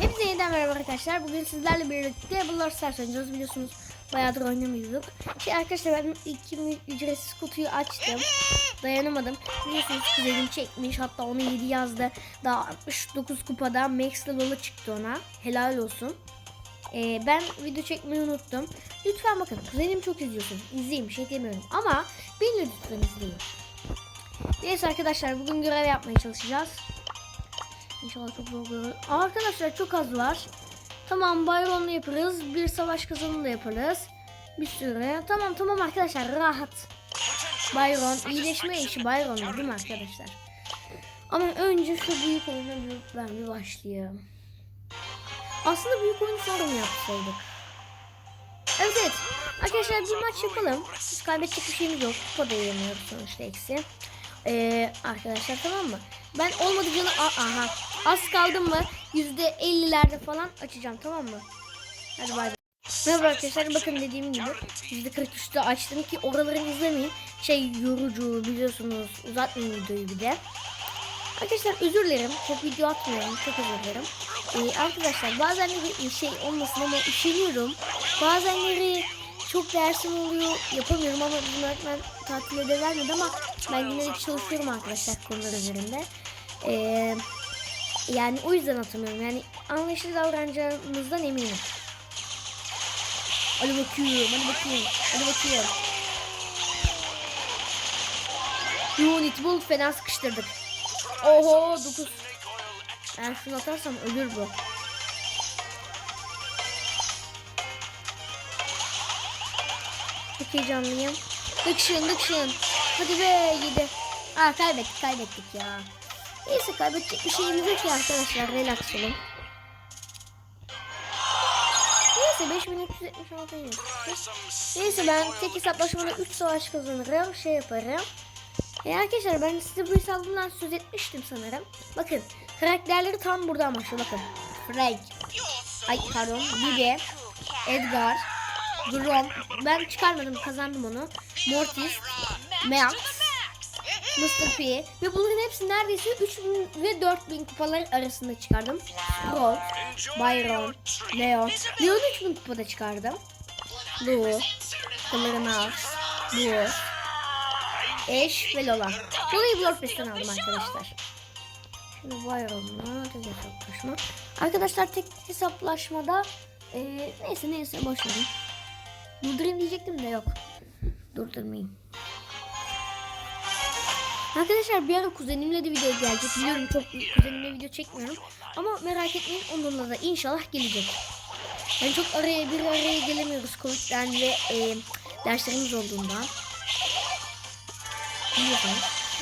Hepinize yeniden merhaba arkadaşlar. Bugün sizlerle birlikte Brawl Stars oynuyoruz biliyorsunuz. Bayağıdır oynamıyorduk. Şey arkadaşlar ben iki ücretsiz kutuyu açtım. Dayanamadım. Biliyorsunuz kuzenim çekmiş. Hatta onu 7 yazdı. Daha 69 kupada Max Lola çıktı ona. Helal olsun. Ee, ben video çekmeyi unuttum. Lütfen bakın kuzenim çok izliyorsunuz. İzleyin şey demiyorum. Ama beni lütfen izleyin. Neyse arkadaşlar bugün görev yapmaya çalışacağız. İnşallah çok zor. Aa, Arkadaşlar çok az var. Tamam Byron'la yaparız. Bir savaş kazanını da yaparız. Bir sürü. Tamam tamam arkadaşlar rahat. Byron iyileşme işi Byron'da değil mi arkadaşlar? Ama önce şu büyük bir, ben bir başlayayım. Aslında büyük oyunu sonra mı yapsaydık? Evet. Arkadaşlar bir maç yapalım. Biz kaybedecek bir şeyimiz yok. Kupa da yiyemiyoruz sonuçta eksi. Ee, arkadaşlar tamam mı? Ben olmadı canı A- aha. Az kaldım mı yüzde 50'lerde falan açacağım tamam mı? Hadi bay bay. Merhaba arkadaşlar bakın dediğim gibi yüzde 43'te açtım ki oraları izlemeyin. Şey yorucu biliyorsunuz uzatmayın videoyu bir de. Arkadaşlar özür dilerim. Çok video atmıyorum. Çok özür dilerim. Ee, arkadaşlar bazenleri şey olmasın ama üşeniyorum. Bazenleri çok dersim oluyor. Yapamıyorum ama bizim öğretmen tatilde de vermedi ama ben yine çalışıyorum arkadaşlar konular üzerinde. Ee, yani o yüzden atamıyorum. Yani anlayışlı davranacağımızdan eminim. Hadi bakıyorum, hadi bakıyorum, hadi bakıyorum. Unit Bull fena sıkıştırdık. Oho 9. Ben şunu atarsam ölür bu. Çok heyecanlıyım. Dıkşın dıkşın. Hadi be 7. Aa kaybettik kaybettik ya. Neyse kaybedecek bir şeyimiz yok ya arkadaşlar. Relax olun. Neyse 5376 yıl. Neyse ben tek hesaplaşmada 3 savaş kazanırım. Şey yaparım. E arkadaşlar ben size bu hesabımdan söz etmiştim sanırım. Bakın karakterleri tam buradan başlıyor bakın. Frank. Ay pardon. Bibi. Edgar. Grom. Ben çıkarmadım kazandım onu. Mortis. Max. Mr. P. Ve bunların hepsi neredeyse 3000 ve 4000 kupalar arasında çıkardım. Brawl, Byron, Leon. Leon 3000 kupada çıkardım. Lu, Clarence, Lu, Ash ve Lola. Lola'yı Blockbust'tan aldım arkadaşlar. Şimdi Byron'la tek hesaplaşma. Arkadaşlar tek hesaplaşmada eee neyse neyse boş verin. Durdurayım diyecektim de yok. Durdurmayayım. Arkadaşlar bir ara kuzenimle de video gelecek. Biliyorum çok kuzenimle video çekmiyorum. Ama merak etmeyin onunla da inşallah gelecek. Yani çok araya bir araya gelemiyoruz Covid'den ve e, derslerimiz olduğundan. Biliyorsunuz.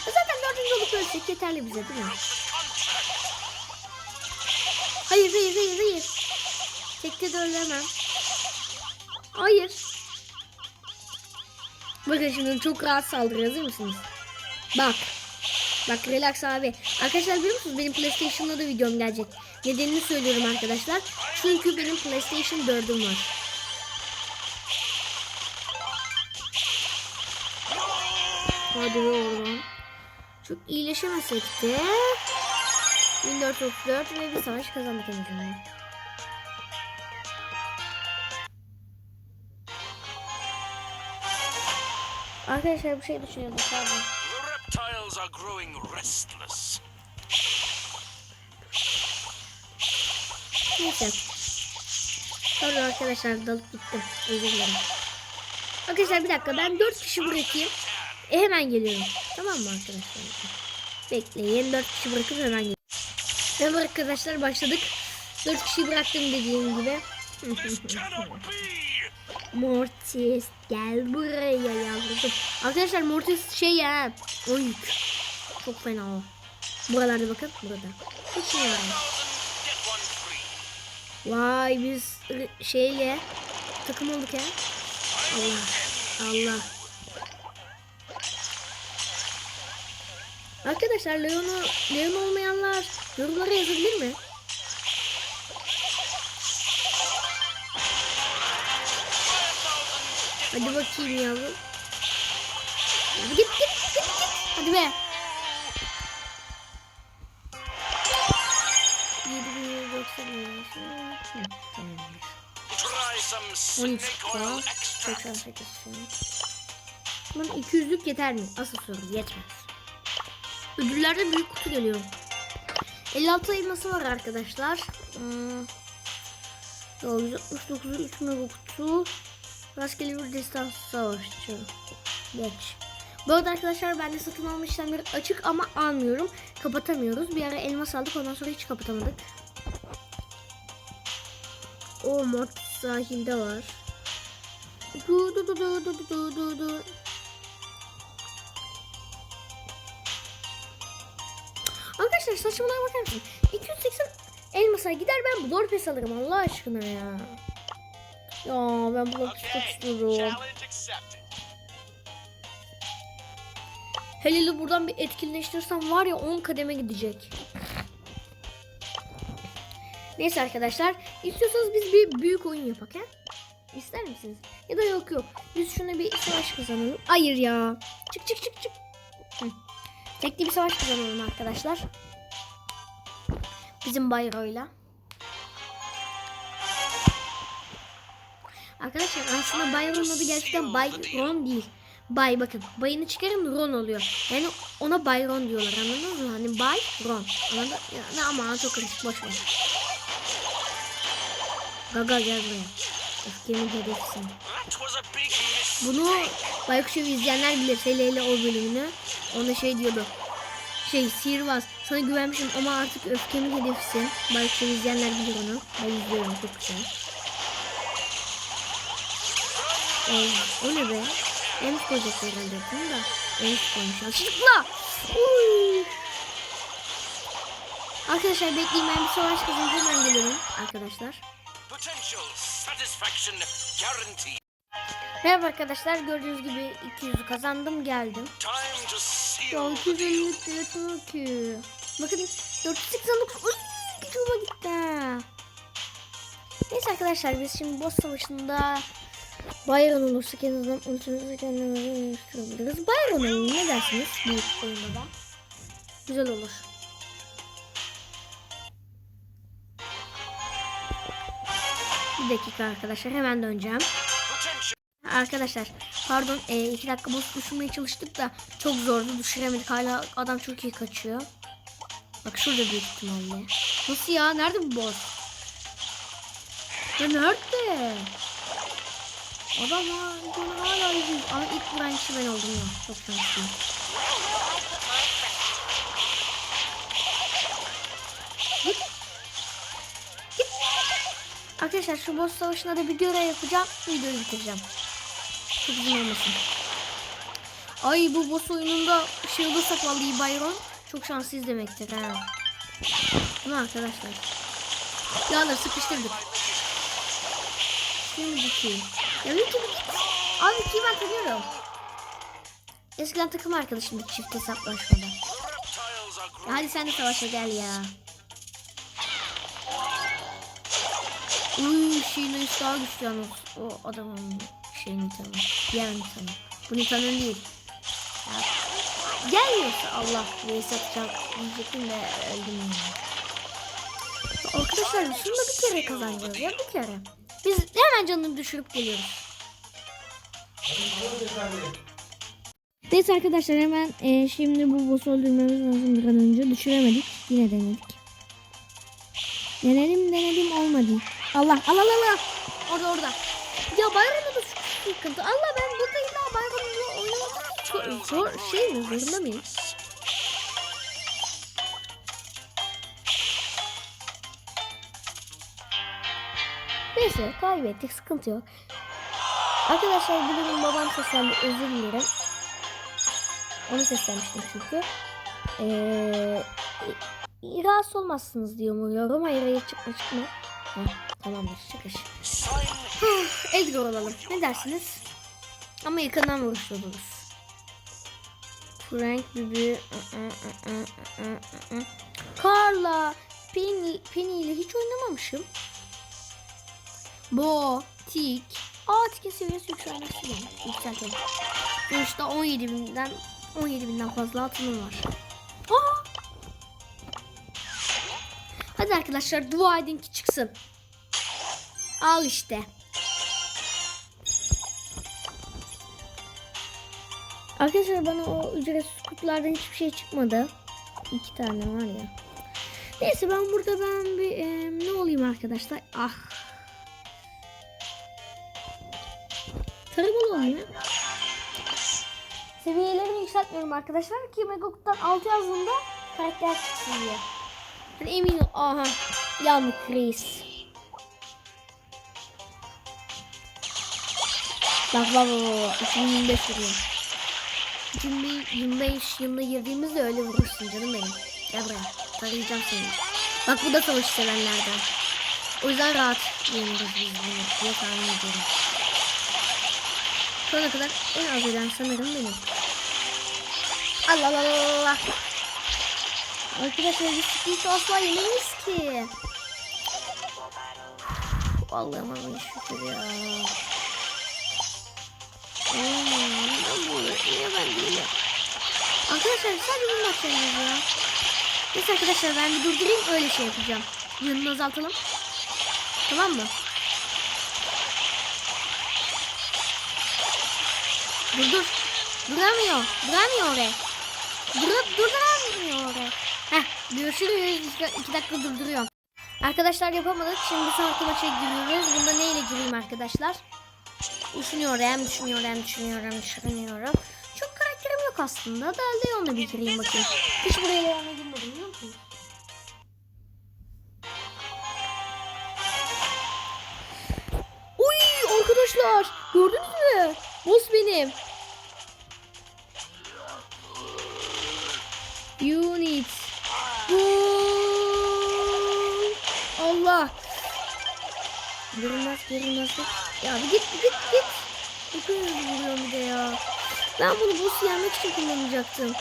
E Zaten dördüncü olup ölsek yeterli bize değil mi? Hayır hayır hayır hayır. Tekte de ölemem. Hayır. Bakın şimdi çok rahat saldırıyor hazır mısınız? Bak. Bak relax abi. Arkadaşlar biliyor musunuz benim PlayStation'da da videom gelecek. Nedenini söylüyorum arkadaşlar. Çünkü benim PlayStation 4'üm var. Hadi oğlum. Çok iyileşemesek de 1434 ve bir savaş kazandık en. Arkadaşlar bir şey düşünüyordum pardon. Reptiles are growing restless. Neyse. Pardon arkadaşlar dalıp gittim. Özür dilerim. Arkadaşlar bir dakika ben 4 kişi bırakayım. E hemen geliyorum. Tamam mı arkadaşlar? Bekleyin 4 kişi bırakıp hemen geliyorum. Merhaba arkadaşlar başladık. 4 kişi bıraktım dediğim gibi. Mortis gel buraya yavrum. Arkadaşlar Mortis şey ya. Oyuk. Çok fena o. Buralarda bakın burada. Hiç. Vay biz şeyle takım olduk ya. Allah. Allah. Arkadaşlar Leon'u Leon olmayanlar yorumlara yazabilir mi? Hadi bakayım yavrum. Git git git git. Hadi be. 7090 Hı, tamamdır. Try some 13 snake kupa. oil extract. 88 şimdi. Bana 200'lük yeter mi? Asıl soru yetmez. Ödüllerde büyük kutu geliyor. 56 elması var arkadaşlar. Hmm. Yo, 169'u 3 mega kutu. Rastgele bir distans savaşçı. Geç. Bu arada arkadaşlar ben de satın alma işlemleri açık ama almıyorum. Kapatamıyoruz. Bir ara elmas aldık ondan sonra hiç kapatamadık. O mod sahilde var. Du du du du du du du du. Arkadaşlar saçmalara bakar mısın? 280 elmasa gider ben bu Lord alırım Allah aşkına ya. Ya ben Pass çok istiyorum. hele buradan bir etkinleştirsem var ya 10 kademe gidecek. Neyse arkadaşlar istiyorsanız biz bir büyük oyun yapak ha? İster misiniz? Ya da yok yok. Biz şuna bir savaş kazanalım. Hayır ya. Çık çık çık çık. Hı. Tekli bir savaş kazanalım arkadaşlar. Bizim bayroyla. Arkadaşlar aslında Bayron'un adı gerçekten Bayron değil. Bay bakın. Bayını çıkarın Ron oluyor. Yani ona Bayron diyorlar anladınız mı? Hani Bay Ron. Anladın? Ya, ama çok karışık boş ver. Gaga gel buraya. Öfkemin hedefsin. Bunu Baykuş'u izleyenler bilir. Hele o bölümünü. Ona şey diyordu. Şey sihirbaz sana güvenmişim ama artık öfkemin hedefisin. Baykuş'u izleyenler bilir onu. Ben izliyorum çok güzel. Ee, o ne be? Ems koyacak herhalde bunu da. Ems koymuş. Uy. Arkadaşlar bekleyin ben bir savaş kazanıp hemen geliyorum arkadaşlar. Merhaba arkadaşlar gördüğünüz gibi 200'ü kazandım geldim. Ya seal the 250 deal. telefonu ki. Bakın 489 Uy, gücüme gitti. Neyse arkadaşlar biz şimdi boss savaşında Bayron olursak en azından unutunuzu kendimize dönüştürebiliriz. Bayron oyunu ne dersiniz büyük oyunda da? Güzel olur. Bir dakika arkadaşlar hemen döneceğim. Arkadaşlar pardon e, iki dakika boş düşürmeye çalıştık da çok zordu düşüremedik hala adam çok iyi kaçıyor. Bak şurada büyük ihtimalle. Nasıl ya nerede bu boss? Ya nerede? Adam ha, bunu hala izliyor. Ama ilk vuran kişi ben oldum ya. Çok şanslıyım. Arkadaşlar şu boss savaşında da bir görev yapacağım. Videoyu bitireceğim. Çok uzun olmasın. Ay bu boss oyununda şey olursak vallahi Byron çok şanslıyız demektir ha. Değil mi arkadaşlar? Yağları sıkıştırdık. Şimdi Vicky. Ya bir git. Abi Vicky'yi ben tanıyorum. Eskiden takım arkadaşımdı çift hesaplaşmada. Ya. Hadi sen de savaşa gel ya. Uy şeyle daha güçlü yalnız. O adamın şeyini tanı. Diğer tanı. Bunu tanın değil. Ya, Gelmiyorsa Allah reis atacak diyecektim de öldüm Arkadaşlar şunu da bir kere kazanacağız ya bir kere. Biz hemen canını düşürüp geliyoruz. Neyse arkadaşlar hemen e, şimdi bu boss'u öldürmemiz lazım bir an önce. Düşüremedik. Yine denedik. Denedim denedim olmadı. Allah Allah Allah. Orada orada. Ya bayramda da sıkıntı. Allah ben burada illa bayramda oynamak çok zor şey mi zorunda mıyım? Neyse kaybettik sıkıntı yok. Arkadaşlar bugün babam seslendi özür dilerim. Onu seslenmiştim çünkü. Ee, rahatsız olmazsınız diye umuyorum. Hayır hayır çıkma çıkma. Heh, tamamdır çıkış. Edgar olalım. Ne dersiniz? Ama yakından vuruşlu oluruz. Frank Bibi. Carla. Penny, Penny ile hiç oynamamışım. Bo. Tik. Aa Tik'in seviyesi yükselmesi yani. Yükseltelim. İşte 17 binden 17 binden fazla altınım var. Aa! Hadi arkadaşlar dua edin ki çıksın. Al işte. Arkadaşlar bana o ücretsiz kutulardan hiçbir şey çıkmadı. İki tane var ya. Neyse ben burada ben bir e, ne olayım arkadaşlar? Ah. Tarımalı olayım ya. Seviyelerimi yükseltmiyorum arkadaşlar ki Megok'tan 6 yazdığında karakter çıksın diye. Hani emin ol. Aha. Yandık reis. Bak bak bak bak. 2025 vuruyor. 2025 yılına girdiğimizde öyle vurursun canım benim. Gel buraya. Tarayacağım seni. Bak bu da savaş sevenlerden. O yüzden rahat yeniriz biz bunu diye tahmin ediyorum. Şu ana kadar en az eden sanırım benim. Allah Allah Allah Allah. Arkadaşlar split asla yemeyiz ki. Allah'ım Allah'ım şükür ya. Niye ben değilim? Arkadaşlar sadece bunu bakacağız ya. Neyse arkadaşlar ben bir durdurayım öyle şey yapacağım. Yönünü azaltalım. Tamam mı? Dur dur. Duramıyor. Duramıyor oraya. Dur, durduramıyor oraya. Heh görüşürüz. İki, iki dakika durduruyorum. Arkadaşlar yapamadık. Şimdi sonraki maça giriyoruz. Bunda neyle gireyim arkadaşlar? Düşünüyorum, düşünüyorum, düşünüyorum, düşünüyorum. Çok karakterim yok aslında. Da Leon'la bir gireyim bakayım. Hiç buraya Leon'la girmedim biliyor musun? Arkadaşlar gördünüz mü? Boss benim. Unit. Boom. Allah. Görünmez görünmez. Ya bir git bir git git. Kadar hızlı vuruyorum bir de ya. Ben bunu boss yenmek için kullanacaktım.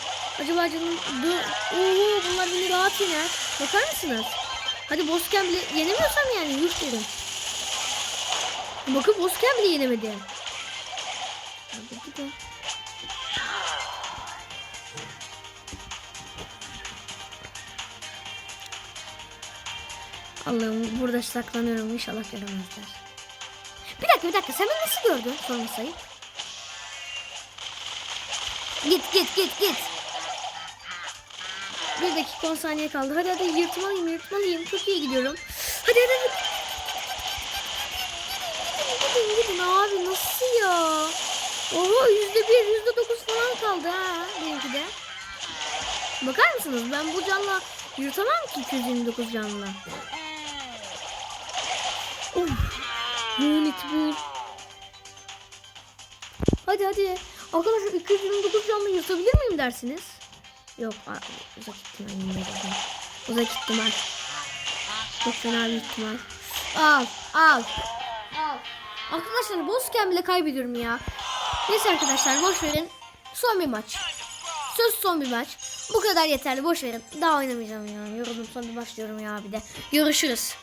Acaba canım... Oo, bunlar beni rahat yener. Bakar mısınız? Hadi bossken bile yenemiyorsam yani yuh. Bakın bossken bile yenemedim. Hadi gidelim. Allah'ım burada saklanıyorum inşallah göremezler. Bir dakika bir dakika sen beni nasıl gördün sormasayı? Git git git git. Bir dakika 10 saniye kaldı. Hadi hadi yırtmalıyım yırtmalıyım. Çok iyi gidiyorum. Hadi hadi hadi. Gidin gidin abi nasıl ya? Oho yüzde bir yüzde dokuz falan kaldı ha benimki de. Bakar mısınız ben bu canla yırtamam ki 229 canla. Of. Unit bu. Hadi hadi. Arkadaşlar 229 canlı yırtabilir miyim dersiniz? Yok. a- Uzak ihtimal. Uzak ihtimal. Çok fena bir ihtimal. Al. Al. Al. Arkadaşlar bossken bile kaybediyorum ya. Neyse arkadaşlar boş verin. Son bir maç. Söz son bir maç. Bu kadar yeterli boş verin. Daha oynamayacağım ya. Yoruldum son bir maç diyorum ya bir de. Görüşürüz.